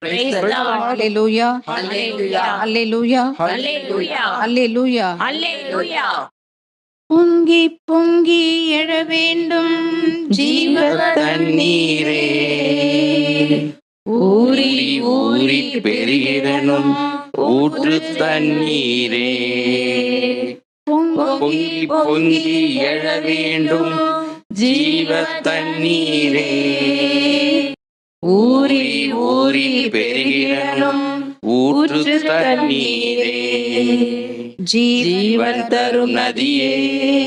Hallelujah. Hallelujah. Hallelujah. Hallelujah. Hallelujah. Hallelujah. பொங்கி பொங்கி எழ வேண்டும் ஜீவ தண்ணீரே ஊறி ஊறி பெருகிடனும் ஊற்று தண்ணீரே பொங்கி பொங்கி எழ வேண்டும் ஜீவ தண்ணீரே ஊறி பெருகிடனும். ஊற்று தண்ணீரே. ஜீவன் தரும் நதியே.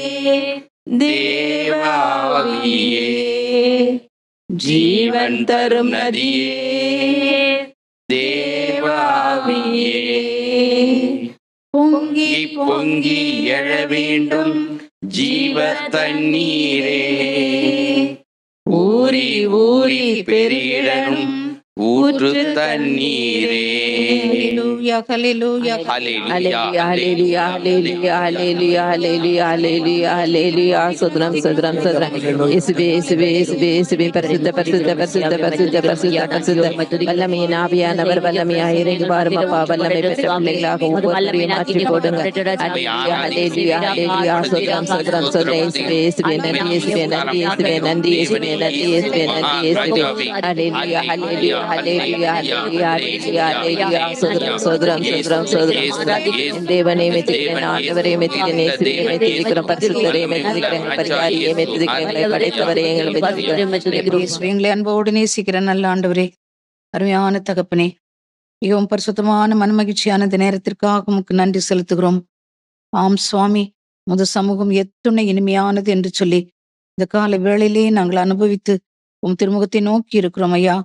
தேவாவியே ஜீவன் தரும் நதியே. தேவாவியே பொங்கி பொங்கி எழ வேண்டும். ஜீவ தண்ணீரே. ஊறி ஊறி பெருகிடனும். ஊற்று தண்ணீரே Hallelujah. Hallelujah. Hallelujah, Hallelujah, hallelujah, hallelujah, hallelujah, hallelujah, hallelujah. சுதரம், சுதரம், சுதரம். இயேசுவே, இயேசுவே, இயேசுவே, இயேசுவே, பரிசுத்த, பரிசுத்த, பரிசுத்த, பரிசுத்த, பரிசுத்த, பரிசுத்த. வல்லமையின் ஆவியானவர் வல்லமையாய் இறங்கி வாரும் அப்பா, வல்லமை பெற்ற பிள்ளைகளாக ஒவ்வொருவரையும் மாற்றி போடுங்க. Hallelujah, hallelujah, hallelujah. சுதரம், சுதரம், சுதரம். இயேசுவே, இயேசுவே, நன்றி, இயேசுவே, நன்றி, இயேசுவே, நன்றி, இயேசுவே, நன்றி, இயேசுவே, நன்றி, இயேசுவே. Hallelujah, hallelujah, hallelujah, hallelujah, hallelujah, hallelujah. சுதரம், சுதரம், சுதரம், சுதரம், தேவனை ஆண்டவரை பரிசுத்தரை பரிகாரியை படைத்தவரை எங்களை எங்களை அன்போடு நேசிக்கிற நல்ல ஆண்டவரே அருமையான தகப்பனே மிகவும் பரிசுத்தமான மனமகிழ்ச்சியான இந்த நேரத்திற்காக உமக்கு நன்றி செலுத்துகிறோம் ஆம் சுவாமி முத சமூகம் எத்துணை இனிமையானது என்று சொல்லி இந்த கால வேளையிலே நாங்கள் அனுபவித்து உம் திருமுகத்தை நோக்கி இருக்கிறோம் ஐயா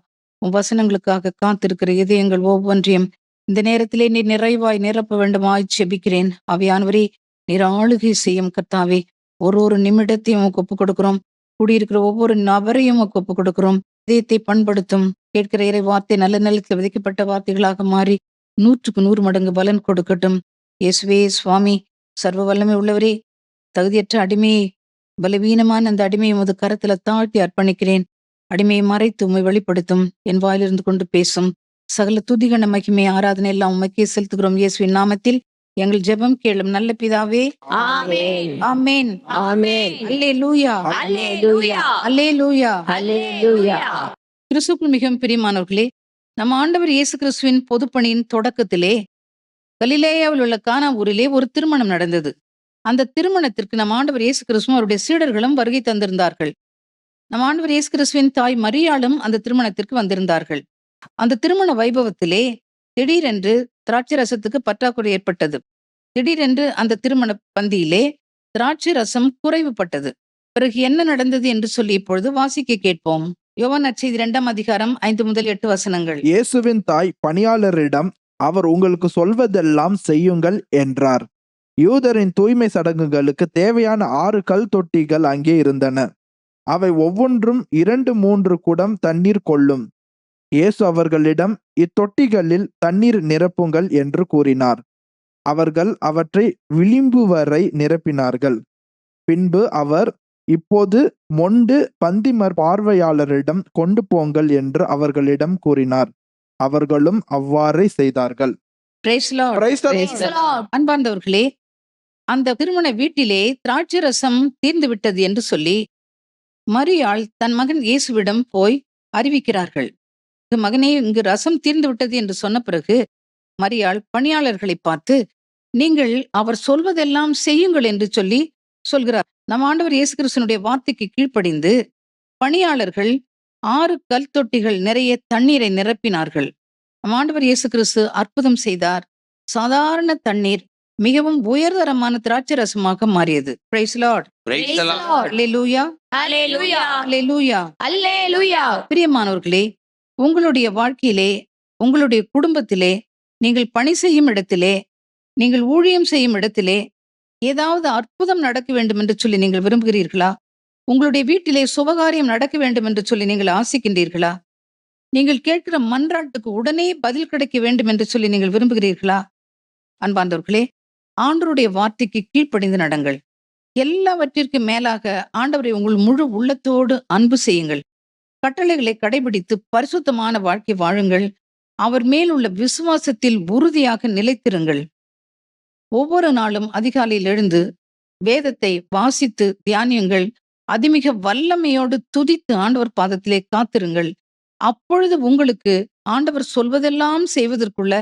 வசனங்களுக்காக காத்திருக்கிற இதயங்கள் ஒவ்வொன்றையும் இந்த நேரத்திலே நீ நிறைவாய் நிரப்ப வேண்டுமாய் செபிக்கிறேன். அவையானவரே நீர் ஆளுகை செய்யும் கர்த்தாவே ஒரு ஒரு நிமிடத்தையும் ஒப்பு கொடுக்கிறோம். கூடியிருக்கிற ஒவ்வொரு நபரையும் ஒப்பு கொடுக்கிறோம். இதயத்தை பண்படுத்தும் கேட்கிற இறை வார்த்தை நல்ல நிலத்தில் விதைக்கப்பட்ட வார்த்தைகளாக மாறி நூற்றுக்கு நூறு மடங்கு பலன் கொடுக்கட்டும். இயேசுவே சுவாமி சர்வ வல்லமை உள்ளவரே தகுதியற்ற அடிமையை பலவீனமான அந்த அடிமையை உமது கரத்துல தாழ்த்தி அர்ப்பணிக்கிறேன். அடிமையை மறைத்து உம்மை வெளிப்படுத்தும். என் வாயிலிருந்து கொண்டு பேசும். சகல துதிகன மகிமை ஆராதனை எல்லாம் உமக்கே செலுத்துகிறோம். இயேசுவின் நாமத்தில் எங்கள் ஜெபம் கேளும் நல்ல பிதாவே. ஆமென். ஆமென். ஆமென். அல்லேலூயா. ஹalleluya அல்லேலூயா. ஹalleluya கிறிஸ்துக்குள் மிகவும் பிரியமானவர்களே நம்ம ஆண்டவர் இயேசு கிறிஸ்துவின் பொதுப்பணியின் தொடக்கத்திலே கலிலேயாவில் உள்ள கானா ஊரிலே ஒரு திருமணம் நடந்தது. அந்த திருமணத்திற்கு நம் ஆண்டவர் இயேசு கிறிஸ்துவும் அவருடைய சீடர்களும் வருகை தந்திருந்தார்கள். நம் ஆண்டவர் இயேசு கிறிஸ்துவின் தாய் மரியாளும் அந்த திருமணத்திற்கு வந்திருந்தார்கள். அந்த திருமண வைபவத்திலே திடீரென்று திராட்சை ரசத்துக்கு பற்றாக்குறை ஏற்பட்டது. திடீரென்று அந்த திருமண பந்தியிலே திராட்சை ரசம் குறைவுபட்டது. பிறகு என்ன நடந்தது என்று சொல்லி இப்பொழுது வாசிக்க கேட்போம். யோவான் நற்செய்தி இரண்டாம் அதிகாரம் ஐந்து முதல் எட்டு வசனங்கள். இயேசுவின் தாய் பணியாளரிடம் அவர் உங்களுக்கு சொல்வதெல்லாம் செய்யுங்கள் என்றார். யூதரின் தூய்மை சடங்குகளுக்கு தேவையான ஆறு கல் தொட்டிகள் அங்கே இருந்தன. அவை ஒவ்வொன்றும் இரண்டு மூன்று குடம் தண்ணீர் கொள்ளும். இயேசு அவர்களிடம் இத்தொட்டிகளில் தண்ணீர் நிரப்புங்கள் என்று கூறினார். அவர்கள் அவற்றை விளிம்பு வரை நிரப்பினார்கள். பின்பு அவர் இப்போது மொண்டு பந்திமர் பார்வையாளரிடம் கொண்டு போங்கள் என்று அவர்களிடம் கூறினார். அவர்களும் அவ்வாறே செய்தார்கள். Praise Lord. Praise the Praise the Lord. அன்பார்ந்தவர்களே அந்த திருமண வீட்டிலே திராட்சை ரசம் தீர்ந்து விட்டது என்று சொல்லி மரியாள் தன் மகன் இயேசுவிடம் போய் அறிவிக்கிறார்கள். மகனே இங்கு ரசம் தீர்ந்து விட்டது என்று சொன்ன பிறகு மரியாள் பணியாளர்களை பார்த்து நீங்கள் அவர் சொல்வதெல்லாம் செய்யுங்கள் என்று சொல்லி சொல்கிறார். நம் ஆண்டவர் இயேசு கிறிஸ்தனுடைய வார்த்தைக்கு கீழ்ப்படிந்து பணியாளர்கள் ஆறு கல் தொட்டிகள் நிறைய தண்ணீரை நிரப்பினார்கள். நம் ஆண்டவர் இயேசு கிறிஸ்து அற்புதம் செய்தார். சாதாரண தண்ணீர் மிகவும் உயர்தரமான திராட்சை ரசமாக மாறியது. பிரியமானவர்களே உங்களுடைய வாழ்க்கையிலே உங்களுடைய குடும்பத்திலே நீங்கள் பணி செய்யும் இடத்திலே நீங்கள் ஊழியம் செய்யும் இடத்திலே ஏதாவது அற்புதம் நடக்க வேண்டும் என்று சொல்லி நீங்கள் விரும்புகிறீர்களா? உங்களுடைய வீட்டிலே சுபகாரியம் நடக்க வேண்டும் என்று சொல்லி நீங்கள் ஆசிக்கின்றீர்களா? நீங்கள் கேட்கிற மன்றாட்டுக்கு உடனே பதில் கிடைக்க வேண்டும் என்று சொல்லி நீங்கள் விரும்புகிறீர்களா? அன்பார்ந்தவர்களே ஆண்டவருடைய வார்த்தைக்கு கீழ்ப்படிந்து நடங்கள். எல்லாவற்றிற்கு மேலாக ஆண்டவரை உங்கள் முழு உள்ளத்தோடு அன்பு செய்யுங்கள். கட்டளைகளை கடைபிடித்து பரிசுத்தமான வாழ்க்கை வாழுங்கள். அவர் மேல் உள்ள விசுவாசத்தில் உறுதியாக நிலைத்திருங்கள். ஒவ்வொரு நாளும் அதிகாலையில் எழுந்து வேதத்தை வாசித்து தியானியுங்கள். அதிமிக வல்லமையோடு துதித்து ஆண்டவர் பாதத்திலே காத்திருங்கள். அப்பொழுது உங்களுக்கு ஆண்டவர் சொல்வதெல்லாம் செய்வதற்குள்ள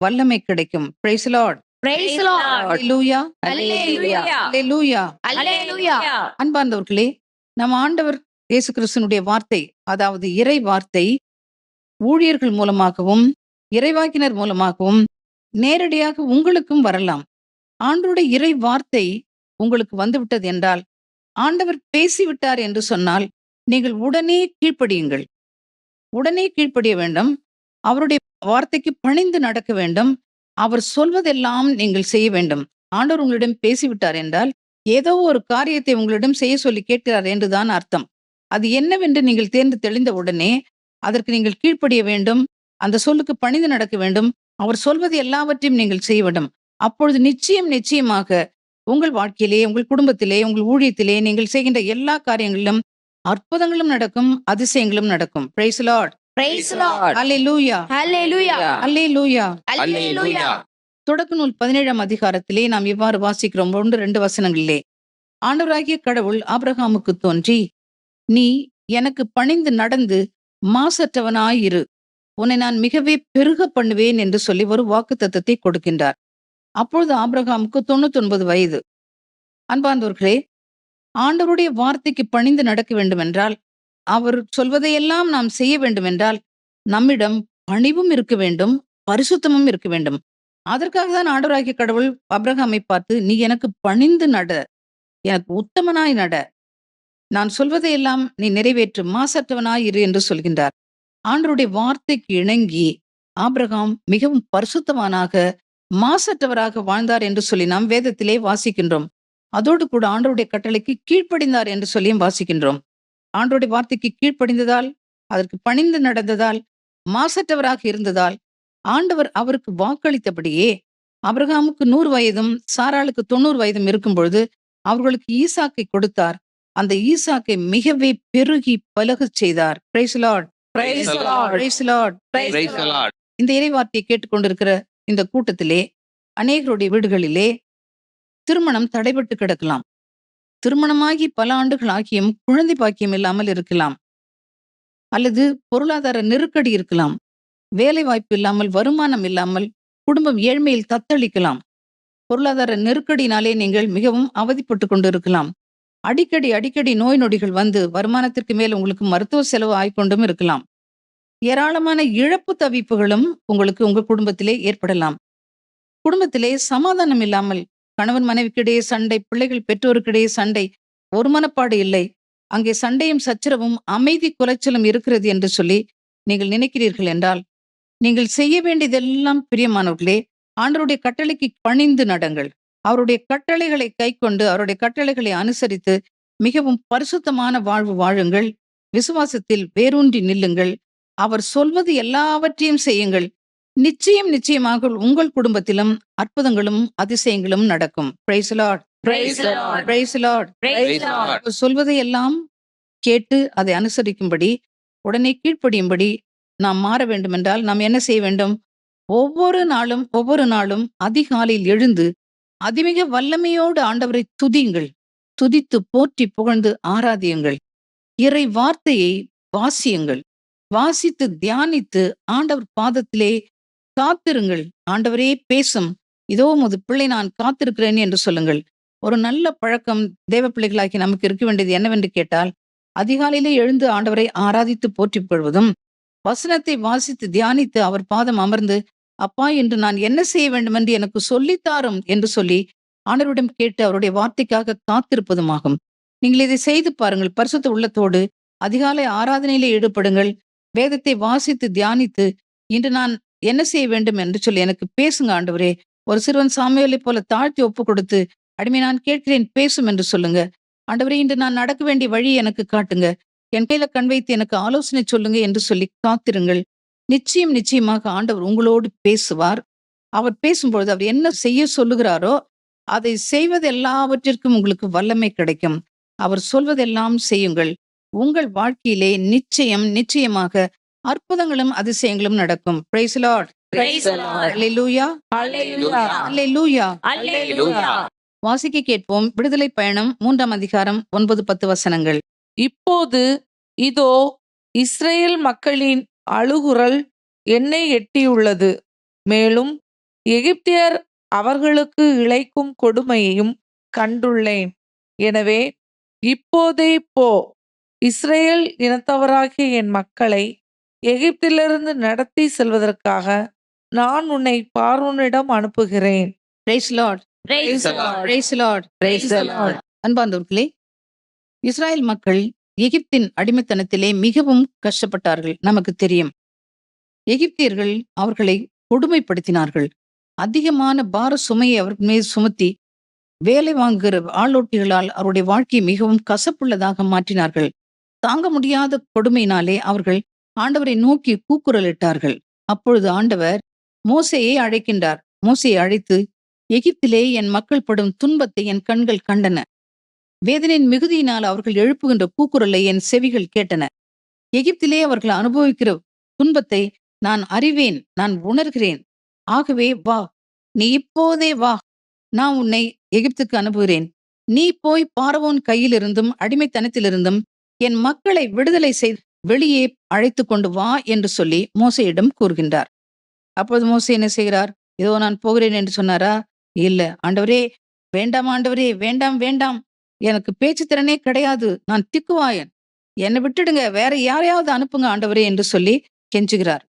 வல்லமை கிடைக்கும். பிரைஸ்லாட் அன்பார்ந்தவர்களே நம் ஆண்டவர் இயேசு கிறிஸ்துனுடைய வார்த்தை அதாவது இறை வார்த்தை ஊழியர்கள் மூலமாகவும் இறைவாக்கினர் மூலமாகவும் நேரடியாக உங்களுக்கும் வரலாம். ஆண்டவருடைய இறை வார்த்தை உங்களுக்கு வந்துவிட்டது என்றால் ஆண்டவர் பேசிவிட்டார் என்று சொன்னால் நீங்கள் உடனே கீழ்ப்படியுங்கள். உடனே கீழ்ப்படிய வேண்டும். அவருடைய வார்த்தைக்கு பணிந்து நடக்க வேண்டும். அவர் சொல்வதெல்லாம் நீங்கள் செய்ய வேண்டும். ஆண்டவர் உங்களிடம் பேசிவிட்டார் என்றால் ஏதோ ஒரு காரியத்தை உங்களிடம் செய்ய சொல்லி கேட்கிறார் என்றுதான் அர்த்தம். அது என்னவென்று நீங்கள் தேர்ந்து தெளிந்த உடனே அதற்கு நீங்கள் கீழ்ப்படிய வேண்டும் அந்த சொல்லுக்கு பணிந்து நடக்க வேண்டும் அவர் சொல்வது எல்லாவற்றையும் நீங்கள் செய்ய வேண்டும். அப்பொழுது நிச்சயம் நிச்சயமாக உங்கள் வாழ்க்கையிலே உங்கள் குடும்பத்திலே உங்கள் ஊழியத்திலே நீங்கள் செய்கின்ற எல்லா காரியங்களிலும் அற்புதங்களும் நடக்கும் அதிசயங்களும் நடக்கும். Praise Lord Praise the Lord. அல்லேலூயா Hallelujah. அல்லேலூயா Hallelujah. தொடக்க நூல் பதினேழாம் அதிகாரத்திலே நாம் இவ்வாறு வாசிக்கிறோம். ஒன்று ரெண்டு வசனங்களிலே. ஆண்டவராகிய கடவுள் ஆபிரகாமுக்கு தோன்றி நீ எனக்கு பணிந்து நடந்து மாசற்றவனாயிரு. உன்னை நான் மிகவே பெருக பண்ணுவேன் என்று சொல்லி ஒரு வாக்குத்தத்தத்தை கொடுக்கின்றார். அப்பொழுது ஆபிரகாமுக்கு தொண்ணூத்தி ஒன்பது வயது. அன்பார்ந்தவர்களே ஆண்டவருடைய வார்த்தைக்கு பணிந்து நடக்க வேண்டுமென்றால் அவர் சொல்வதையெல்லாம் நாம் செய்ய வேண்டுமென்றால் நம்மிடம் பணிவும் இருக்க வேண்டும் பரிசுத்தமும் இருக்க வேண்டும். அதற்காக தான் ஆண்டவராகிய கடவுள் அப்ரஹாமை பார்த்து நீ எனக்கு பணிந்து நட எனக்கு உத்தமனாய் நட. நான் சொல்வதையெல்லாம் நீ நிறைவேற்று மாசற்றவனாய் இரு என்று சொல்கின்றார். ஆண்டருடைய வார்த்தைக்கு இணங்கி ஆபிரகாம் மிகவும் பரிசுத்தவானாக மாசற்றவராக வாழ்ந்தார் என்று சொல்லி நாம் வேதத்திலே வாசிக்கின்றோம். அதோடு கூட ஆண்டருடைய கட்டளைக்கு கீழ்ப்படிந்தார் என்று சொல்லியும் வாசிக்கின்றோம். ஆண்டவருடைய வார்த்தைக்கு கீழ்ப்படிந்ததால் அதற்கு பணிந்து நடந்ததால் மாசற்றவராக இருந்ததால் ஆண்டவர் அவருக்கு வாக்களித்தபடியே அபிரகாமுக்கு நூறு வயதும் சாராளுக்கு தொண்ணூறு வயதும் இருக்கும் பொழுது அவர்களுக்கு ஈசாக்கை கொடுத்தார் அந்த ஈசாக்கை மிகவே பெருகி பலகச் செய்தார் Praise the Lord. Praise the Lord. Praise the Lord. Praise Praise the Lord. இந்த இறைவார்த்தையை கேட்டுக்கொண்டிருக்கிற இந்த கூட்டத்திலே அநேகருடைய வீடுகளிலே திருமணம் தடைபட்டு கிடக்கலாம் திருமணமாகி பல ஆண்டுகள் ஆகியும் குழந்தை பாக்கியம் இல்லாமல் இருக்கலாம். அல்லது பொருளாதார நெருக்கடி இருக்கலாம். வேலை வாய்ப்பு இல்லாமல் வருமானம் இல்லாமல் குடும்பம் ஏழ்மையில் தத்தளிக்கலாம். பொருளாதார நெருக்கடினாலே நீங்கள் மிகவும் அவதிப்பட்டு கொண்டிருக்கலாம். அடிக்கடி அடிக்கடி நோய் நொடிகள் வந்து வருமானத்திற்கு மேல் உங்களுக்கு மருத்துவ செலவு ஆய்கொண்டும் இருக்கலாம். ஏராளமான இழப்பு தவிப்புகளும் உங்களுக்கு உங்க குடும்பத்திலே ஏற்படலாம். குடும்பத்திலே சமாதானம் இல்லாமல் கணவன் மனைவிக்கிடையே சண்டை பிள்ளைகள் பெற்றோருக்கிடையே சண்டை ஒரு மனப்பாடு இல்லை. அங்கே சண்டையும் சச்சரவும் அமைதி குலைச்சலும் இருக்கிறது என்று சொல்லி நீங்கள் நினைக்கிறீர்கள் என்றால் நீங்கள் செய்ய வேண்டியதெல்லாம் பிரியமானவர்களே ஆண்டருடைய கட்டளைக்கு பணிந்து நடங்கள். அவருடைய கட்டளைகளை கைக்கொண்டு அவருடைய கட்டளைகளை அனுசரித்து மிகவும் பரிசுத்தமான வாழ்வு வாழுங்கள். விசுவாசத்தில் வேரூன்றி நில்லுங்கள். அவர் சொல்வது எல்லாவற்றையும் செய்யுங்கள். நிச்சயம் நிச்சயமாக உங்கள் குடும்பத்திலும் அற்புதங்களும் அதிசயங்களும் நடக்கும். சொல்வதை எல்லாம் கேட்டு அதை அனுசரிக்கும்படி உடனே கீழ்ப்படியும்படி நாம் மாற வேண்டுமென்றால் நாம் என்ன செய்ய வேண்டும்? ஒவ்வொரு நாளும் ஒவ்வொரு நாளும் அதிகாலையில் எழுந்து அதிமிக வல்லமையோடு ஆண்டவரை துதியுங்கள். துதித்து போற்றி புகழ்ந்து ஆராதியுங்கள். இறை வார்த்தையை வாசியுங்கள். வாசித்து தியானித்து ஆண்டவர் பாதத்திலே காத்திருங்கள். ஆண்டவரே பேசும். இதோ உமது பிள்ளை நான் காத்திருக்கிறேன் என்று சொல்லுங்கள். ஒரு நல்ல பழக்கம் தேவ பிள்ளைகளாகி நமக்கு இருக்க வேண்டியது என்னவென்று கேட்டால் அதிகாலையிலே எழுந்து ஆண்டவரை ஆராதித்து போற்றி கொள்வதும் வசனத்தை வாசித்து தியானித்து அவர் பாதம் அமர்ந்து அப்பா என்று நான் என்ன செய்ய வேண்டும் என்று எனக்கு சொல்லித்தாரும் என்று சொல்லி ஆண்டவரிடம் கேட்டு அவருடைய வார்த்தைக்காக காத்திருப்பதுமாகும். நீங்கள் இதை செய்து பாருங்கள். பரிசுத்த உள்ளத்தோடு அதிகாலை ஆராதனையிலே ஈடுபடுங்கள். வேதத்தை வாசித்து தியானித்து இன்று நான் என்ன செய்ய வேண்டும் என்று சொல்லி எனக்கு பேசுங்க ஆண்டவரே. ஒரு சிறுவன் சாமியலை போல தாழ்த்தி ஒப்பு கொடுத்து அடிமை நான் கேட்கிறேன் பேசும் என்று சொல்லுங்க. ஆண்டவரே இன்று நான் நடக்க வேண்டிய வழி எனக்கு காட்டுங்க. என் கையில கண் வைத்து எனக்கு ஆலோசனை சொல்லுங்க என்று சொல்லி காத்திருங்கள். நிச்சயம் நிச்சயமாக ஆண்டவர் உங்களோடு பேசுவார். அவர் பேசும்பொழுது அவர் என்ன செய்ய சொல்லுகிறாரோ அதை செய்வது எல்லாவற்றிற்கும் உங்களுக்கு வல்லமை கிடைக்கும். அவர் சொல்வதெல்லாம் செய்யுங்கள். உங்கள் வாழ்க்கையிலே நிச்சயம் நிச்சயமாக அற்புதங்களும் அதிசயங்களும் நடக்கும். Praise Lord Praise the Lord. அல்லேலூயா Hallelujah. அல்லேலூயா Hallelujah. வாசிக்க கேட்போம். விடுதலை பயணம் மூன்றாம் அதிகாரம் ஒன்பது பத்து வசனங்கள். இப்போது இதோ இஸ்ரேல் மக்களின் அழுகுரல் என்னை எட்டியுள்ளது. மேலும் எகிப்தியர் அவர்களுக்கு இழைக்கும் கொடுமையையும் கண்டுள்ளேன். எனவே இப்போதே போ. இஸ்ரேல் இனத்தவராகிய என் மக்களை எகிப்திலிருந்து நடத்தி செல்வதற்காக நான் உன்னை பார்வோனிடம் அனுப்புகிறேன். அன்பார்ந்தவர்களே இஸ்ராயல் மக்கள் எகிப்தின் அடிமைத்தனத்திலே மிகவும் கஷ்டப்பட்டார்கள் நமக்கு தெரியும். எகிப்தியர்கள் அவர்களை கொடுமைப்படுத்தினார்கள். அதிகமான பார சுமையை அவர்கள் மீது சுமத்தி வேலை வாங்குகிற ஆளோட்டிகளால் அவருடைய வாழ்க்கையை மிகவும் கசப்புள்ளதாக மாற்றினார்கள். தாங்க முடியாத கொடுமையினாலே அவர்கள் ஆண்டவரை நோக்கி கூக்குரலிட்டார்கள். அப்பொழுது ஆண்டவர் மோசையை அழைக்கின்றார். மோசையை அழைத்து எகிப்திலே என் மக்கள் படும் துன்பத்தை என் கண்கள் கண்டன. வேதனையின் மிகுதியினால் அவர்கள் எழுப்புகின்ற கூக்குரலை என் செவிகள் கேட்டன. எகிப்திலே அவர்கள் அனுபவிக்கிற துன்பத்தை நான் அறிவேன். நான் உணர்கிறேன். ஆகவே வா. நீ இப்போதே வா. நான் உன்னை எகிப்துக்கு அனுப்புகிறேன். நீ போய் பாரவோன் கையிலிருந்தும் அடிமைத்தனத்திலிருந்தும் என் மக்களை விடுதலை செய்து வெளியே அழைத்து கொண்டு வா என்று சொல்லி மோசையிடம் கூறுகின்றார். அப்போது மோசை என்ன செய்கிறார்? இதோ நான் போகிறேன் என்று சொன்னாரா? இல்ல. ஆண்டவரே வேண்டாம் ஆண்டவரே வேண்டாம் வேண்டாம். எனக்கு பேச்சு திறனே கிடையாது. நான் திக்குவாயன். என்னை விட்டுடுங்க. வேற யாரையாவது அனுப்புங்க ஆண்டவரே என்று சொல்லி கெஞ்சுகிறார்.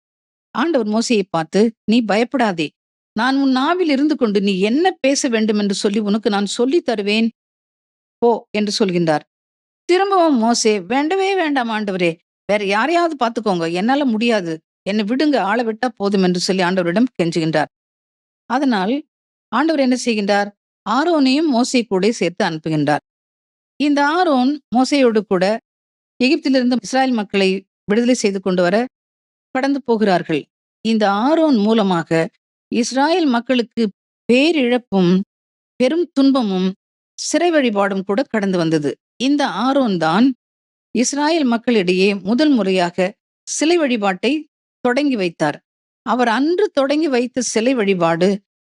ஆண்டவர் மோசையை பார்த்து நீ பயப்படாதே. நான் உன் நாவில் இருந்து கொண்டு நீ என்ன பேச வேண்டும் என்று சொல்லி உனக்கு நான் சொல்லி தருவேன்? போ என்று சொல்கின்றார். திரும்பவும் மோசே வேண்டவே வேண்டாம் ஆண்டவரே. வேற யாரையாவது பார்த்துக்கோங்க. என்னால முடியாது. என்னை விடுங்க ஆள விட்டா போதும் என்று சொல்லி ஆண்டவரிடம் கெஞ்சுகின்றார். அதனால் ஆண்டவர் என்ன செய்கின்றார்? ஆரோனையும் மோசை கூட சேர்த்து அனுப்புகின்றார். இந்த ஆரோன் மோசையோடு கூட எகிப்திலிருந்து இஸ்ராயல் மக்களை விடுதலை செய்து கொண்டு வர கடந்து போகிறார்கள். இந்த ஆரோன் மூலமாக இஸ்ராயல் மக்களுக்கு பேரிழப்பும் பெரும் துன்பமும் சிறை வழிபாடும் கூட கடந்து வந்தது. இந்த ஆரோன் தான் இஸ்ராயல் மக்களிடையே முதல் முறையாக சிலை வழிபாட்டை தொடங்கி வைத்தார். அவர் அன்று தொடங்கி வைத்த சிலை வழிபாடு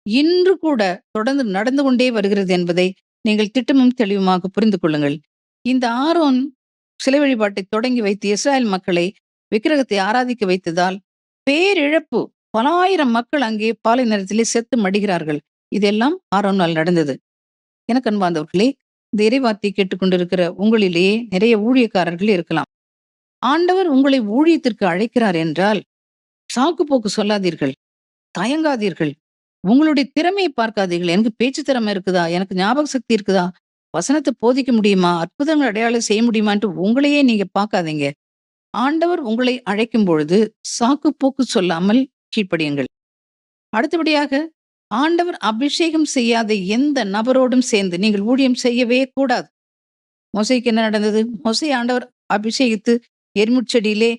இன்று கூட தொடர்ந்து நடந்து கொண்டே வருகிறது என்பதை நீங்கள் திட்டமும் தெளிவுமாக புரிந்து கொள்ளுங்கள். இந்த ஆரோன் சிலை வழிபாட்டை தொடங்கி வைத்து இஸ்ராயல் மக்களை விக்கிரகத்தை ஆராதிக்க வைத்ததால் பேரிழப்பு பலாயிரம் மக்கள் அங்கே பாலை நேரத்திலே செத்து மடிகிறார்கள். இதெல்லாம் ஆரோனால் நடந்தது. எனக்கு அன்பாந்தவர்களே இறைவார்த்தை கேட்டுக்கொண்டிருக்கிற உங்களிலேயே நிறைய ஊழியக்காரர்கள் இருக்கலாம். ஆண்டவர் உங்களை ஊழியத்திற்கு அழைக்கிறார் என்றால் சாக்கு போக்கு சொல்லாதீர்கள் தயங்காதீர்கள் உங்களுடைய திறமையை பார்க்காதீர்கள். எனக்கு பேச்சு திறமை இருக்குதா? எனக்கு ஞாபக சக்தி இருக்குதா? வசனத்தை போதிக்க முடியுமா? அற்புதங்கள் அடையாளம் செய்ய முடியுமான்ட்டு உங்களையே நீங்க பார்க்காதீங்க. ஆண்டவர் உங்களை அழைக்கும் பொழுது சாக்கு போக்கு சொல்லாமல் கீழ்ப்படியுங்கள். அடுத்தபடியாக ஆண்டவர் அபிஷேகம் செய்யாத எந்த நபரோடும் சேர்ந்து நீங்கள் ஊழியம் செய்யவே கூடாது. மொசைக்கு என்ன நடந்தது? மொசை ஆண்டவர் அபிஷேகித்து எருமுச்செடியிலே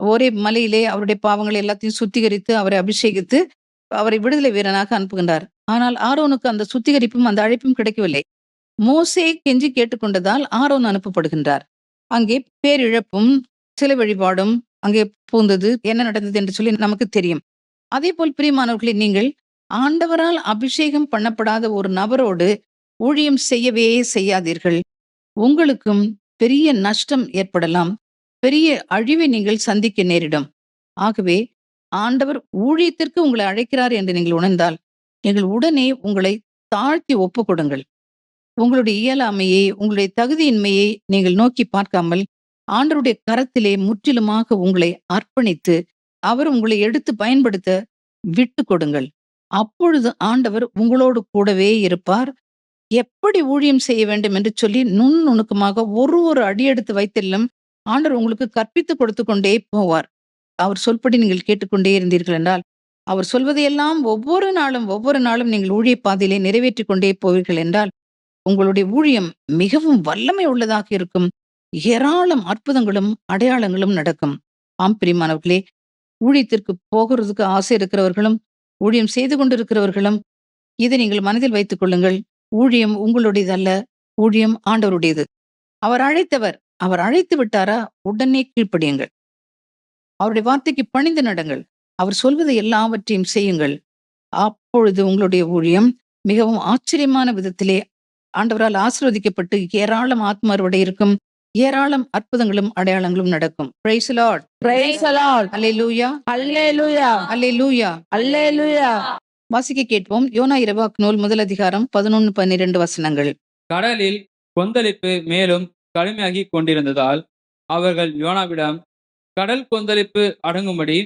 ஒரே மலையிலே அவருடைய பாவங்களை எல்லாத்தையும் சுத்திகரித்து அவரை அபிஷேகித்து அவரை விடுதலை வீரனாக அனுப்புகின்றார். ஆனால் ஆரோனுக்கு அந்த சுத்திகரிப்பும் அந்த அழைப்பும் கிடைக்கவில்லை. மோசே கெஞ்சி கேட்டுக்கொண்டதால் ஆரோன் அனுப்பப்படுகின்றார். அங்கே பேரிழப்பும் சிலை வழிபாடும் அங்கே பூந்தது என்ன நடந்தது என்று சொல்லி நமக்கு தெரியும். அதே போல் பிரியமானவர்களை நீங்கள் ஆண்டவரால் அபிஷேகம் பண்ணப்படாத ஒரு நபரோடு ஊழியம் செய்யவே செய்யாதீர்கள். உங்களுக்கும் பெரிய நஷ்டம் ஏற்படலாம். பெரிய அழிவை நீங்கள் சந்திக்க நேரிடும். ஆகவே ஆண்டவர் ஊழியத்திற்கு உங்களை அழைக்கிறார் என்று நீங்கள் உணர்ந்தால் நீங்கள் உடனே உங்களை தாழ்த்தி ஒப்பு கொடுங்கள் உங்களுடைய இயலாமையை உங்களுடைய தகுதியின்மையை நீங்கள் நோக்கி பார்க்காமல் ஆண்டவருடைய கரத்திலே முற்றிலுமாக உங்களை அர்ப்பணித்து அவர் உங்களை எடுத்து பயன்படுத்த விட்டு கொடுங்கள் அப்பொழுது ஆண்டவர் உங்களோடு கூடவே இருப்பார். எப்படி ஊழியம் செய்ய வேண்டும் என்று சொல்லி நுண் நுணுக்கமாக ஒரு ஒரு அடி எடுத்து வைத்தெல்லாம் ஆண்டவர் உங்களுக்கு கற்பித்து கொடுத்து கொண்டே போவார். அவர் சொல்படி நீங்கள் கேட்டுக்கொண்டே இருந்தீர்கள் என்றால் அவர் சொல்வதையெல்லாம் ஒவ்வொரு நாளும் ஒவ்வொரு நாளும் நீங்கள் ஊழிய பாதையிலே நிறைவேற்றி கொண்டே போவீர்கள் என்றால் உங்களுடைய ஊழியம் மிகவும் வல்லமை உள்ளதாக இருக்கும். ஏராளம் அற்புதங்களும் அடையாளங்களும் நடக்கும். ஆம் பிரிமானவர்களே ஊழியத்திற்கு போகிறதுக்கு ஆசை இருக்கிறவர்களும் ஊழியம் செய்து கொண்டிருக்கிறவர்களும் இதை நீங்கள் மனதில் வைத்துக் கொள்ளுங்கள். ஊழியம் உங்களுடையதல்ல ஊழியம் ஆண்டவருடையது. அவர் அழைத்தவர் அவர் அழைத்து விட்டாரா? உடனே கீழ்ப்படியுங்கள். அவருடைய வார்த்தைக்கு பணிந்து நடங்கள். அவர் சொல்வதை எல்லாவற்றையும் செய்யுங்கள். அப்பொழுது உங்களுடைய ஊழியம் மிகவும் ஆச்சரியமான விதத்திலே ஆண்டவரால் ஆசிர்வதிக்கப்பட்டு ஏராளம் ஆத்ம அறுவடை இருக்கும் ஏராளம் அற்புதங்களும் அடையாளங்களும் நடக்கும். Praise Lord Praise the Lord. அல்லேலூயா Hallelujah. அல்லேலூயா Hallelujah. வாசிக்க கேட்போம். யோனா இரவாக்கு நூல் முதல் அதிகாரம் பதினொன்னு பன்னிரண்டு வசனங்கள். கடலில் கொந்தளிப்பு மேலும் கடுமையாகி கொண்டிருந்ததால் அவர்கள் யோனாவிடம் கடல் கொந்தளிப்பு அடங்கும்படி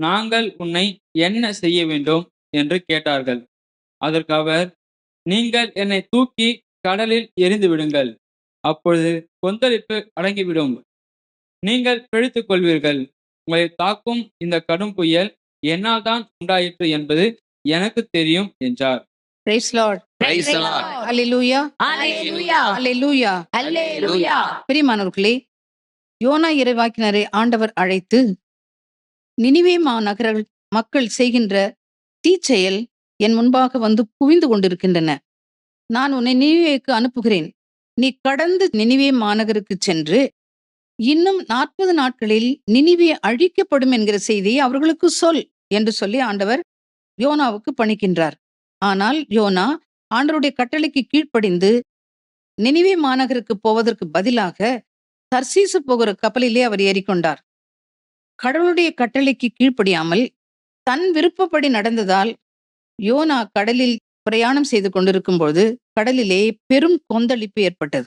நாங்கள் உன்னை என்ன செய்ய வேண்டும்? என்று கேட்டார்கள். அதற்கு அவர் நீங்கள் என்னை தூக்கி கடலில் எறிந்து விடுங்கள். அப்பொழுது கொந்தளிப்பு அடங்கிவிடும். நீங்கள் பிழைத்துக் கொள்வீர்கள் உங்களை தாக்கும் இந்த கடும் புயல் என்னால் தான் உண்டாயிற்று என்பது எனக்கு தெரியும் என்றார். பிரியமானவர்களே யோனா இறைவாக்கினரை ஆண்டவர் அழைத்து நினிவே மாநகர மக்கள் செய்கின்ற தீச்செயல் என் முன்பாக வந்து குவிந்து கொண்டிருக்கின்றன. நான் உன்னை நினிவேக்கு அனுப்புகிறேன். நீ கடந்து நினிவே மாநகருக்கு சென்று இன்னும் நாற்பது நாட்களில் நினிவே அழிக்கப்படும் என்கிற செய்தியை அவர்களுக்கு சொல் என்று சொல்லி ஆண்டவர் யோனாவுக்கு பணிக்கின்றார். ஆனால் யோனா ஆண்டருடைய கட்டளைக்கு கீழ்ப்படிந்து நினிவே மாநகருக்கு போவதற்கு பதிலாக தர்சீசு போகிற கப்பலிலே அவர் ஏறிக்கொண்டார். கடவுளுடைய கட்டளைக்கு கீழ்ப்படியாமல் தன் விருப்பப்படி நடந்ததால் யோனா கடலில் பிரயாணம் செய்து கொண்டிருக்கும் பொழுது கடலிலே பெரும் கொந்தளிப்பு ஏற்பட்டது.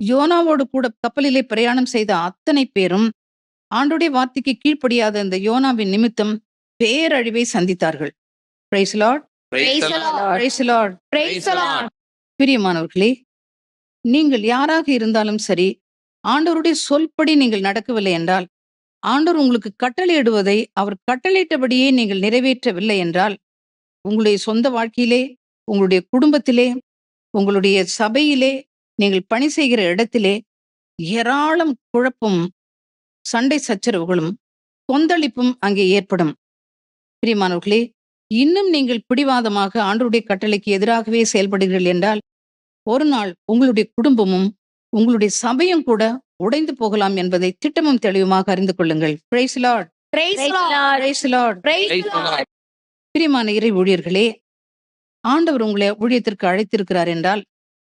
யோனாவோடு கூட கப்பலிலே பிரயாணம் செய்த அத்தனை பேரும் ஆண்டுடைய வார்த்தைக்கு கீழ்ப்படியாத இந்த யோனாவின் நிமித்தம் பேரழிவை சந்தித்தார்கள். பிரியமானவர்களே நீங்கள் யாராக இருந்தாலும் சரி ஆண்டவருடைய சொல்படி நீங்கள் நடக்கவில்லை என்றால் ஆண்டவர் உங்களுக்கு கட்டளையிடுவதை அவர் கட்டளையிட்டபடியே நீங்கள் நிறைவேற்றவில்லை என்றால் உங்களுடைய சொந்த வாழ்க்கையிலே உங்களுடைய குடும்பத்திலே உங்களுடைய சபையிலே நீங்கள் பணி செய்கிற இடத்திலே ஏராளம் குழப்பம் சண்டை சச்சரவுகளும் கொந்தளிப்பும் அங்கே ஏற்படும். பிரியமானவர்களே இன்னும் நீங்கள் பிடிவாதமாக ஆண்டவருடைய கட்டளைக்கு எதிராகவே செயல்படுகிறீர்கள் என்றால் ஒரு நாள் உங்களுடைய குடும்பமும் உங்களுடைய சபையும் கூட உடைந்து போகலாம் என்பதை திட்டமும் தெளிவுமாக அறிந்து கொள்ளுங்கள். பிரியமான இறை ஊழியர்களே ஆண்டவர் உங்களை ஊழியத்திற்கு அழைத்திருக்கிறார் என்றால்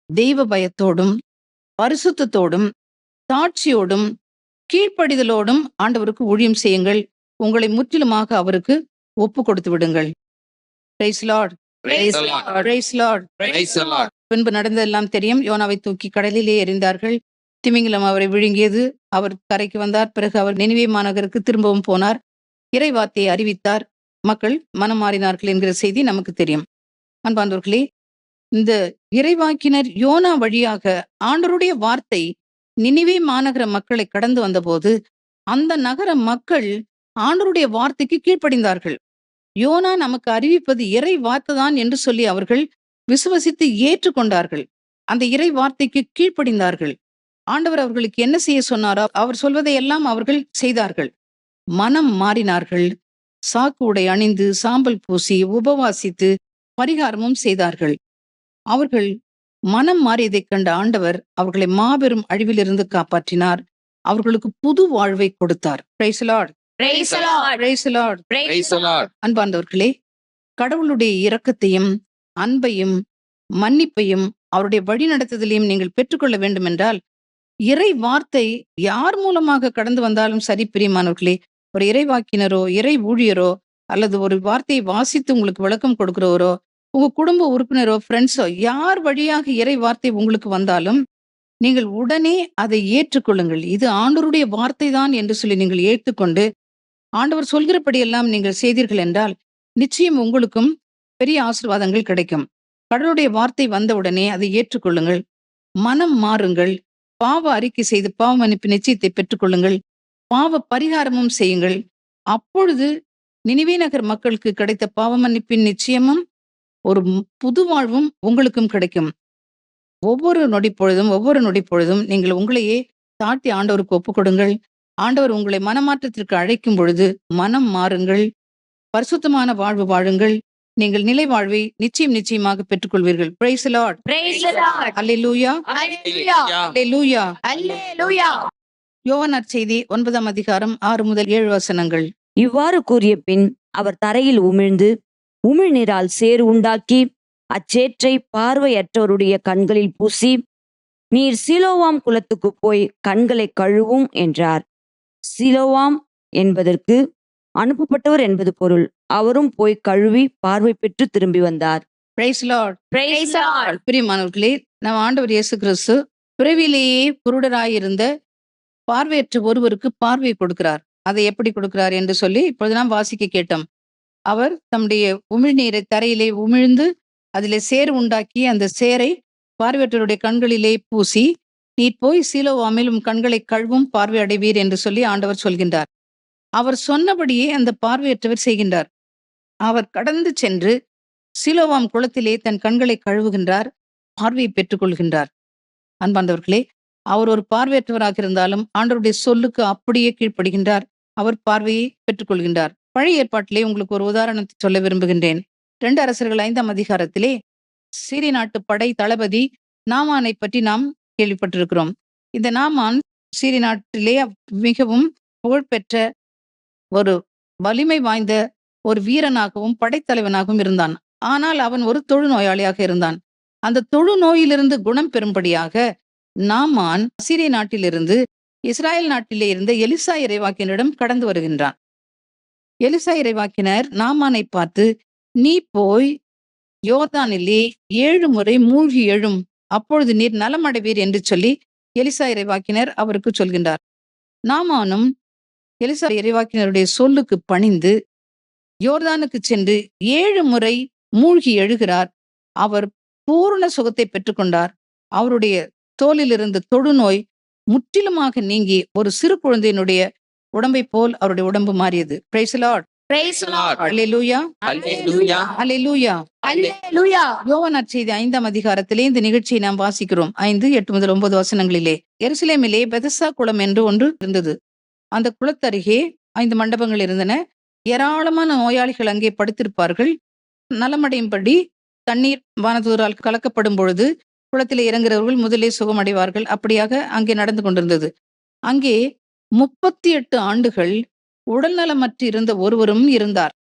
தெய்வ பயத்தோடும் பரிசுத்தத்தோடும் சாட்சியோடும் கீழ்ப்படிதலோடும் ஆண்டவருக்கு ஊழியம் செய்யுங்கள். உங்களை முற்றிலுமாக அவருக்கு ஒப்பு கொடுத்து விடுங்கள். பின்பு நடந்ததெல்லாம் தெரியும். யோனாவை தூக்கி கடலிலே எறிந்தார்கள். திமிங்கிலம் அவரை விழுங்கியது. அவர் கரைக்கு வந்தார். பிறகு அவர் நினைவே மாநகருக்கு திரும்பவும் போனார். இறை வார்த்தையை அறிவித்தார். மக்கள் மனம் மாறினார்கள் என்கிற செய்தி நமக்கு தெரியும். அன்பாந்தோர்களே இந்த இறைவாக்கினர் யோனா வழியாக ஆண்டருடைய வார்த்தை நினிவே மாநகர மக்களை கடந்து வந்தபோது அந்த நகர மக்கள் ஆண்டருடைய வார்த்தைக்கு கீழ்ப்படிந்தார்கள். யோனா நமக்கு அறிவிப்பது இறை வார்த்தைதான் என்று சொல்லி அவர்கள் விசுவசித்து ஏற்றுக்கொண்டார்கள். அந்த இறை வார்த்தைக்கு கீழ்ப்படிந்தார்கள். ஆண்டவர் அவர்களுக்கு என்ன செய்ய சொன்னாரோ அவர் சொல்வதை எல்லாம் அவர்கள் செய்தார்கள். மனம் மாறினார்கள். சாக்கு உடை அணிந்து சாம்பல் பூசி உபவாசித்து பரிகாரமும் செய்தார்கள். அவர்கள் மனம் மாறியதைக் கண்ட ஆண்டவர் அவர்களை மாபெரும் அழிவிலிருந்து காப்பாற்றினார். அவர்களுக்கு புது வாழ்வை கொடுத்தார். அன்பார்ந்தவர்களே கடவுளுடைய இரக்கத்தையும் அன்பையும் மன்னிப்பையும் அவருடைய வழிநடத்துதலையும் நீங்கள் பெற்றுக்கொள்ள வேண்டும் என்றால் இறை வார்த்தை யார் மூலமாக கடந்து வந்தாலும் சரி பிரியமானவர்களே ஒரு இறைவாக்கினரோ இறை ஊழியரோ அல்லது ஒரு வார்த்தையை வாசித்து உங்களுக்கு விளக்கம் கொடுக்கிறவரோ உங்க குடும்ப உறுப்பினரோ ஃப்ரெண்ட்ஸோ யார் வழியாக இறை வார்த்தை உங்களுக்கு வந்தாலும் நீங்கள் உடனே அதை ஏற்றுக்கொள்ளுங்கள். இது ஆண்டவருடைய வார்த்தை தான் என்று சொல்லி நீங்கள் ஏற்றுக்கொண்டு ஆண்டவர் சொல்கிறபடியெல்லாம் நீங்கள் செய்தீர்கள் என்றால் நிச்சயம் உங்களுக்கும் பெரிய ஆசீர்வாதங்கள் கிடைக்கும். கடவுளுடைய வார்த்தை வந்தவுடனே அதை ஏற்றுக்கொள்ளுங்கள். மனம் மாறுங்கள். பாவ அறிக்கை செய்து பாவ மன்னிப்பு நிச்சயத்தை பெற்றுக்கொள்ளுங்கள். பாவ பரிகாரமும் செய்யுங்கள். அப்பொழுது நினைவே நகர் மக்களுக்கு கிடைத்த பாவ மன்னிப்பின் நிச்சயமும் ஒரு புது வாழ்வும் உங்களுக்கும் கிடைக்கும். ஒவ்வொரு நொடி பொழுதும் ஒவ்வொரு நொடி பொழுதும் நீங்கள் உங்களையே தாழ்த்தி ஆண்டவருக்கு ஒப்புக் கொடுங்கள். ஆண்டவர் உங்களை மனமாற்றத்திற்கு அழைக்கும் பொழுது மனம் மாறுங்கள். பரிசுத்தமான வாழ்வு வாழுங்கள். நீங்கள் நிலை வாழ்வை நிச்சயம் நிச்சயமாக பெற்றுக்கொள்வீர்கள். Praise Lord Praise the Lord. அல்லேலூயா. அல்லேலூயா Hallelujah. யோவான் செய்தி ஒன்பதாம் அதிகாரம் ஆறு முதல் ஏழு வசனங்கள். இவ்வாறு கூறிய பின் அவர் தரையில் உமிழ்ந்து உமிழ்நீரால் சேறு உண்டாக்கி அச்சேற்றை பார்வையற்றோருடைய கண்களில் பூசி நீர் சிலோவாம் குளத்துக்கு போய் கண்களை கழுவும் என்றார். சிலோவாம் என்பதற்கு அனுப்பப்பட்டவர் என்பது பொருள். அவரும் போய் கழுவி பார்வை பெற்று திரும்பி வந்தார். பிரியமானவர்களே நம் ஆண்டவர் இயேசு கிறிஸ்து பிறவிலேயே குருடராயிருந்த பார்வையற்ற ஒருவருக்கு பார்வை கொடுக்கிறார். அதை எப்படி கொடுக்கிறார் என்று சொல்லி இப்பொழுது நாம் வாசிக்க கேட்டோம். அவர் தம்முடைய உமிழ்நீரை தரையிலே உமிழ்ந்து அதிலே சேறு உண்டாக்கி அந்த சேரை பார்வையற்றவருடைய கண்களிலே பூசி நீர் போய் சீலோவாமில் உம் கண்களை கழுவும் பார்வை அடைவீர் என்று சொல்லி ஆண்டவர் சொல்கின்றார். அவர் சொன்னபடியே அந்த பார்வையற்றவர் செய்கின்றார். அவர் கடந்து சென்று சீலோவாம் குளத்திலே தன் கண்களை கழுவுகின்றார் பார்வையை பெற்றுக்கொள்கின்றார். அன்பாந்தவர்களே அவர் ஒரு பார்வையற்றவராக இருந்தாலும் ஆண்டவருடைய சொல்லுக்கு அப்படியே கீழ்ப்படுகின்றார் அவர் பார்வையை பெற்றுக்கொள்கின்றார். பழைய ஏற்பாட்டிலே உங்களுக்கு ஒரு உதாரணத்தை சொல்ல விரும்புகின்றேன். ரெண்டு அரசர்கள் ஐந்தாம் அதிகாரத்திலே சீரி நாட்டு படை தளபதி நாமானை பற்றி நாம் கேள்விப்பட்டிருக்கிறோம். இந்த நாமான் சீரி நாட்டிலே மிகவும் புகழ்பெற்ற ஒரு வலிமை வாய்ந்த ஒரு வீரனாகவும் படைத்தலைவனாகவும் இருந்தான். ஆனால் அவன் ஒரு தொழுநோயாளியாக இருந்தான். அந்த தொழுநோயிலிருந்து குணம் பெறும்படியாக நாமான் அசீரிய நாட்டிலிருந்து இஸ்ராயல் நாட்டிலே இருந்த எலிசா இறைவாக்கினிடம் கடந்து வருகின்றான். எலிசா இறைவாக்கினர் நாமானை பார்த்து நீ போய் யோர்தானிலே ஏழு முறை மூழ்கி எழும். அப்பொழுது நீர் நலமடைவீர் என்று சொல்லி எலிசா இறைவாக்கினர் அவருக்கு சொல்கின்றார். நாமானும் எலிசா இறைவாக்கினருடைய சொல்லுக்கு பணிந்து யோர்தானுக்கு சென்று ஏழு முறை மூழ்கி எழுகிறார். அவர் பூரண சுகத்தை பெற்றுக்கொண்டார். அவருடைய தோலில் தொழுநோய் தொடுநோய் முற்றிலுமாக நீங்கி ஒரு சிறு குழந்தையினுடைய உடம்பை போல் அவருடைய உடம்பு மாறியது. Praise Lord Praise the Lord. அல்லேலூயா Hallelujah. அல்லேலூயா Hallelujah. யோவான் நற்செய்தி ஐந்தாம் அதிகாரத்திலே இந்த நிகழ்ச்சியை நாம் வாசிக்கிறோம். ஐந்து எட்டு முதல் ஒன்பது வசனங்களிலே. எருசலேமிலே பெதசா குளம் என்று ஒன்று இருந்தது. அந்த குளத்தருகே ஐந்து மண்டபங்கள் இருந்தன. ஏராளமான நோயாளிகள் அங்கே படுத்திருப்பார்கள். நலமடையும்படி தண்ணீர் வானதூரால் கலக்கப்படும் பொழுது குளத்திலே இறங்குறவர்கள் முதலே சுகமடைவார்கள். அப்படியாக அங்கே நடந்து கொண்டிருந்தது. அங்கே முப்பத்தி எட்டு ஆண்டுகள் உடல்நலமற்று இருந்த ஒருவரும் இருந்தார்.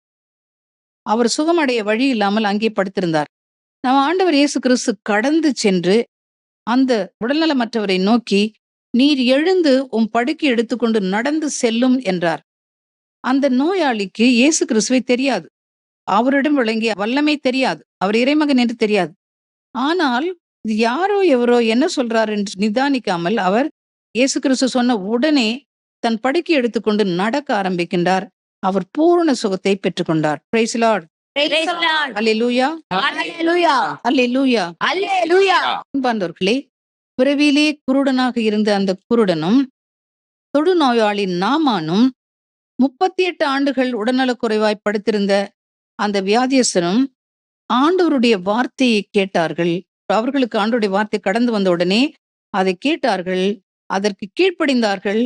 அவர் சுகமடைய வழி இல்லாமல் அங்கே படுத்திருந்தார். நம் ஆண்டவர் இயேசு கிறிஸ்து கடந்து சென்று அந்த உடல்நலமற்றவரை நோக்கி நீர் எழுந்து உம் படுக்கை எடுத்துக்கொண்டு நடந்து செல்லும் என்றார். அந்த நோயாளிக்கு இயேசு கிறிஸ்துவை தெரியாது. அவரிடம் விளங்கிய வல்லமை தெரியாது. அவர் இறைமகன் என்று தெரியாது. ஆனால் யாரோ எவரோ என்ன சொல்றார் என்று நிதானிக்காமல் அவர் இயேசு கிறிஸ்து சொன்ன உடனே தன் படுக்கை எடுத்துக்கொண்டு நடக்க ஆரம்பிக்கின்றார். அவர் பூரண சுகத்தை பெற்றுக்கொண்டார். அன்பார்ந்தவர்களே பிறவிலே குருடனாக இருந்த அந்த குருடனும் தொடுநோயாளி நாமானும் முப்பத்தி எட்டு ஆண்டுகள் உடல்நலக்குறைவாய் படுத்திருந்த அந்த வியாதியஸ்தனும் ஆண்டவருடைய வார்த்தையை கேட்டார்கள். அவர்களுக்கு ஆண்டவருடைய வார்த்தை கடந்து வந்த உடனே அதை கேட்டார்கள். அதற்கு கீழ்ப்படிந்தார்கள்.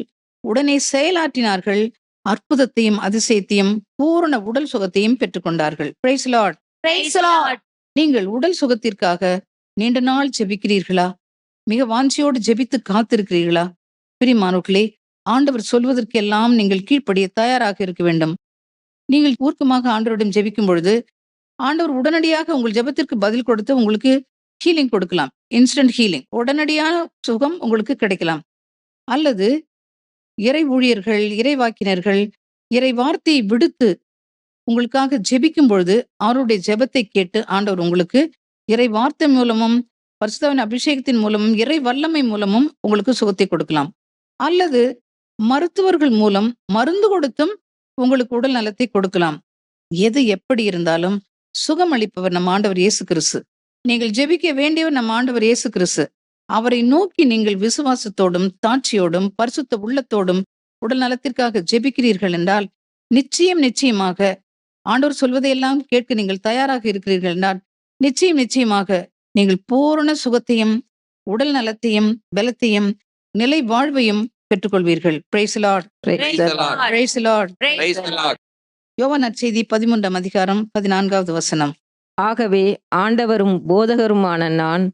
உடனே செயலாற்றினார்கள். அற்புதத்தையும் அதிசயத்தையும் பூரண உடல் சுகத்தையும் பெற்றுக்கொண்டார்கள். நீங்கள் உடல் சுகத்திற்காக நீண்ட நாள் ஜெபிக்கிறீர்களா? மிக வாஞ்சியோடு ஜெபித்து காத்திருக்கிறீர்களா? பிரிமானுக்களே ஆண்டவர் சொல்வதற்கெல்லாம் நீங்கள் கீழ்ப்படிய தயாராக இருக்க வேண்டும். நீங்கள் ஊர்க்கமாக ஆண்டவரிடம் ஜெபிக்கும் பொழுது ஆண்டவர் உடனடியாக உங்கள் ஜெபத்திற்கு பதில் கொடுத்து உங்களுக்கு ஹீலிங் கொடுக்கலாம். இன்ஸ்டன்ட் ஹீலிங் உடனடியான சுகம் உங்களுக்கு கிடைக்கலாம். அல்லது இறை ஊழியர்கள் இறைவாக்கினர்கள் இறை வார்த்தையை விடுத்து உங்களுக்காக ஜெபிக்கும் பொழுது அவருடைய ஜெபத்தை கேட்டு ஆண்டவர் உங்களுக்கு இறை வார்த்தை மூலமும் பரிசுத்தவன் அபிஷேகத்தின் மூலமும் இறை வல்லமை மூலமும் உங்களுக்கு சுகத்தை கொடுக்கலாம். அல்லது மருத்துவர்கள் மூலம் மருந்து கொடுத்தும் உங்களுக்கு உடல் நலத்தை கொடுக்கலாம். எது எப்படி இருந்தாலும் சுகமளிப்பவர் நம் ஆண்டவர் இயேசு கிறிஸ்து. நீங்கள் ஜெபிக்க வேண்டியவர் நம் ஆண்டவர் இயேசு கிறிஸ்து. அவரை நோக்கி நீங்கள் விசுவாசத்தோடும் தாட்சியோடும் பரிசுத்த உள்ளத்தோடும் உடல் நலத்திற்காக ஜெபிக்கிறீர்கள் என்றால் நிச்சயம் நிச்சயமாக ஆண்டவர் சொல்வதையெல்லாம் கேட்க நீங்கள் தயாராக இருக்கிறீர்கள் என்றால் நிச்சயம் நிச்சயமாக நீங்கள் பூரண சுகத்தையும் உடல் நலத்தையும் பலத்தையும் நிலை வாழ்வையும் பெற்றுக்கொள்வீர்கள் praise Lord Praise the Lord. Praise Lord Praise Praise the the Lord. Lord. யோவான் நற்செய்தி பதிமூன்றாம் அதிகாரம் பதினான்காவது வசனம் ஆகவே ஆண்டவரும் போதகருமான நான்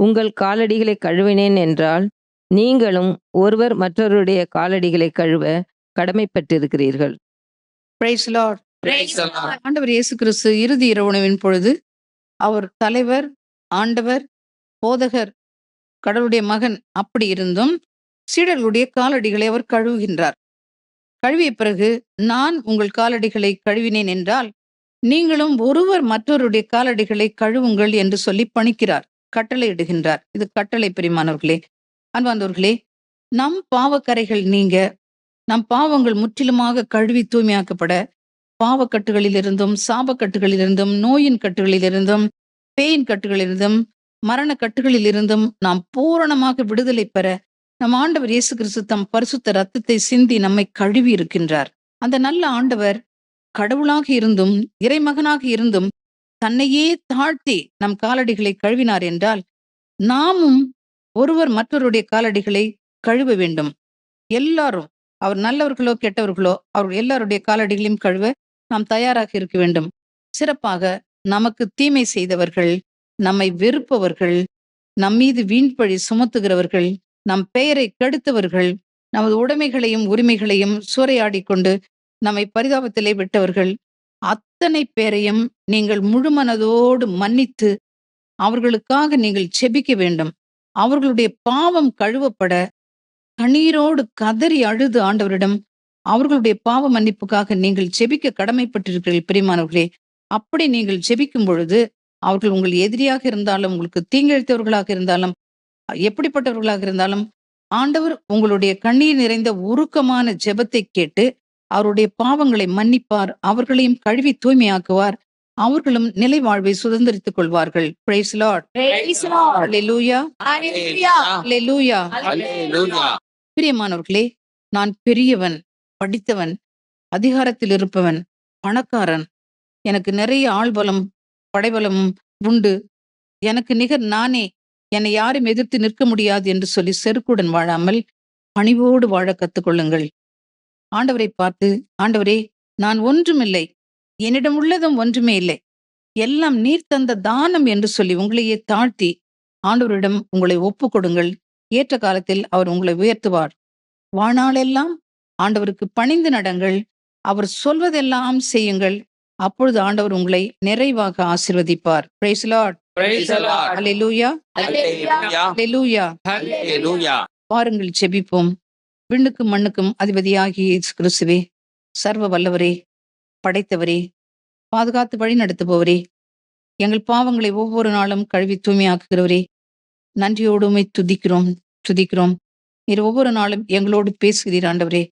உங்கள் காலடிகளை கழுவினேன் என்றால் நீங்களும் ஒருவர் மற்றவருடைய காலடிகளை கழுவ கடமைப்பட்டிருக்கிறீர்கள். ஆண்டவர் இயேசு கிறிஸ்து இறுதி இரவு உணவின் பொழுது அவர் தலைவர் ஆண்டவர் போதகர் கடவுளுடைய மகன் அப்படி இருந்தும் சீடர்களுடைய காலடிகளை அவர் கழுவுகின்றார். கழுவிய பிறகு நான் உங்கள் காலடிகளை கழுவினேன் என்றால் நீங்களும் ஒருவர் மற்றவருடைய காலடிகளை கழுவுங்கள் என்று சொல்லி பணிக்கிறார். கட்டளையிடுகின்றார். இது கட்டளை பெருமானவர்களே அன்பாந்தவர்களே நம் பாவக்கரைகள் நீங்க நம் பாவங்கள் முற்றிலுமாக கழுவி தூய்மையாக்கப்பட பாவக்கட்டுகளிலிருந்தும் சாபக்கட்டுகளிலிருந்தும் நோயின் கட்டுகளிலிருந்தும் பேயின் கட்டுகளிலிருந்தும் மரண கட்டுகளிலிருந்தும் நாம் பூரணமாக விடுதலை பெற நம் ஆண்டவர் இயேசு கிறிஸ்து தம் பரிசுத்த ரத்தத்தை சிந்தி நம்மை கழுவி இருக்கின்றார். அந்த நல்ல ஆண்டவர் கடவுளாக இருந்தும் இறைமகனாக இருந்தும் தன்னையே தாழ்த்தி நம் காலடிகளை கழுவினார் என்றால் நாமும் ஒருவர் மற்றவருடைய காலடிகளை கழுவ வேண்டும். எல்லாரும் அவர் நல்லவர்களோ கெட்டவர்களோ அவர் எல்லாருடைய காலடிகளையும் கழுவ நாம் தயாராக இருக்க வேண்டும். சிறப்பாக நமக்கு தீமை செய்தவர்கள் நம்மை வெறுப்பவர்கள் நம் மீது வீண்பழி சுமத்துகிறவர்கள் நம் பெயரை கெடுத்தவர்கள் நமது உடைமைகளையும் உரிமைகளையும் சூறையாடி கொண்டு நம்மை பரிதாபத்திலே விட்டவர்கள் அத்தனை பேரையும் நீங்கள் முழுமனதோடு மன்னித்து அவர்களுக்காக நீங்கள் செபிக்க வேண்டும். அவர்களுடைய பாவம் கழுவப்பட கண்ணீரோடு கதறி அழுது ஆண்டவரிடம் அவர்களுடைய பாவ மன்னிப்புக்காக நீங்கள் செபிக்க கடமைப்பட்டிருக்கிறீர்கள் பிரிமானவர்களே அப்படி நீங்கள் செபிக்கும் பொழுது அவர்கள் உங்கள் எதிரியாக இருந்தாலும் உங்களுக்கு தீங்கிழைத்தவர்களாக இருந்தாலும் எப்படிப்பட்டவர்களாக இருந்தாலும் ஆண்டவர் உங்களுடைய கண்ணீர் நிறைந்த உருக்கமான ஜெபத்தை கேட்டு அவருடைய பாவங்களை மன்னிப்பார் அவர்களையும் கழுவி தூய்மையாக்குவார் அவர்களும் நிலை வாழ்வை சுதந்திரித்துக் கொள்வார்கள். Praise Lord. பிரியமானவர்களே நான் பெரியவன் படித்தவன் அதிகாரத்தில் இருப்பவன் பணக்காரன். எனக்கு நிறைய ஆள்பலம் படைபலமும் உண்டு. எனக்கு நிகர் நானே என்னை யாரும் எதிர்த்து நிற்க முடியாது என்று சொல்லி செருக்குடன் வாழாமல் பணிவோடு வாழ கத்துக்கொள்ளுங்கள் ஆண்டவரை பார்த்து ஆண்டவரே நான் ஒன்றுமில்லை. என்னிடம் உள்ளதும் ஒன்றுமே இல்லை. எல்லாம் நீர் தந்த தானம் என்று சொல்லி உங்களையே தாழ்த்தி ஆண்டவரிடம் உங்களை ஒப்புக் கொடுங்கள் ஏற்ற காலத்தில் அவர் உங்களை உயர்த்துவார். வாழ்நாளெல்லாம் ஆண்டவருக்கு பணிந்து நடங்கள். அவர் சொல்வதெல்லாம் செய்யுங்கள். அப்பொழுது ஆண்டவர் உங்களை நிறைவாக ஆசீர்வதிப்பார். வாருங்கள் செபிப்போம் விண்ணுக்கும் மண்ணுக்கும் அதிபதியாகிய இயேசு கிறிஸ்துவே சர்வ வல்லவரே படைத்தவரே பாதுகாத்து வழி நடத்துபவரே எங்கள் பாவங்களை ஒவ்வொரு நாளும் கழுவி தூய்மையாக்குகிறவரே நன்றியோடுமை துதிக்கிறோம் துதிக்கிறோம். நீர் ஒவ்வொரு நாளும் எங்களோடு பேசுகிறீர் ஆண்டவரே.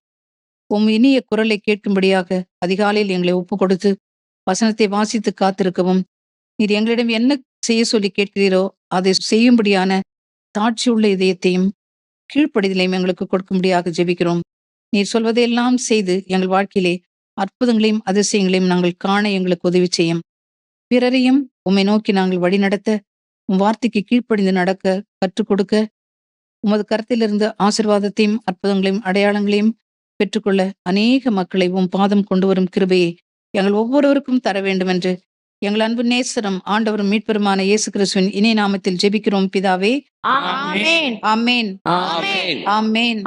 உம் இனிய குரலை கேட்கும்படியாக அதிகாலையில் எங்களை ஒப்பு கொடுத்து வசனத்தை வாசித்து காத்திருக்கவும். நீர் எங்களிடம் என்ன செய்ய சொல்லி கேட்கிறீரோ அதை செய்யும்படியான தாட்சியுள்ள இதயத்தையும் கீழ்ப்படிதலையும் எங்களுக்கு கொடுக்கும்படியாக ஜெபிக்கிறோம். நீர் சொல்வதையெல்லாம் செய்து எங்கள் வாழ்க்கையிலே அற்புதங்களையும் அதிசயங்களையும் நாங்கள் காண எங்களுக்கு உதவி செய்யும். பிறரையும் உம்மை நோக்கி நாங்கள் வழிநடத்த உம் வார்த்தைக்கு கீழ்ப்படிந்து நடக்க கற்றுக் கொடுக்க உமது கருத்திலிருந்து ஆசிர்வாதத்தையும் அற்புதங்களையும் அடையாளங்களையும் பெற்றுக்கொள்ள அநேக மக்களை உம் பாதம் கொண்டு வரும் கிருபையை எங்கள் ஒவ்வொருவருக்கும் தர வேண்டும் என்று எங்கள் அன்பு நேசரம் ஆண்டவரும் மீட்பெருமான இயேசு கிறிஸ்துவின் இணைய நாமத்தில் ஜெபிக்கிறோம் பிதாவே. ஆமேன். ஆமேன்.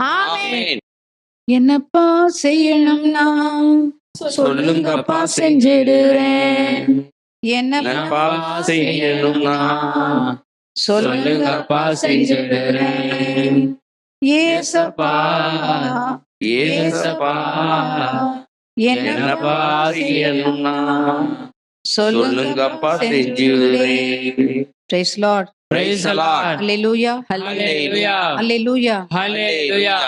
என்னப்பா செய்யணும் நான்? சொல்லுங்கப்பா செஞ்சிடுறேன் என்னப்பா செய்யணும்னா சொல்லுங்கப்பா செஞ்சிடுறேன் ஏசப்பா ஏசப்பா என்னப்பா செய்யணும்னா சொல்லுங்கப்பா செஞ்சிடுறேன் Praise Lord. Praise the Lord. Hallelujah. Hallelujah. Hallelujah. Hallelujah.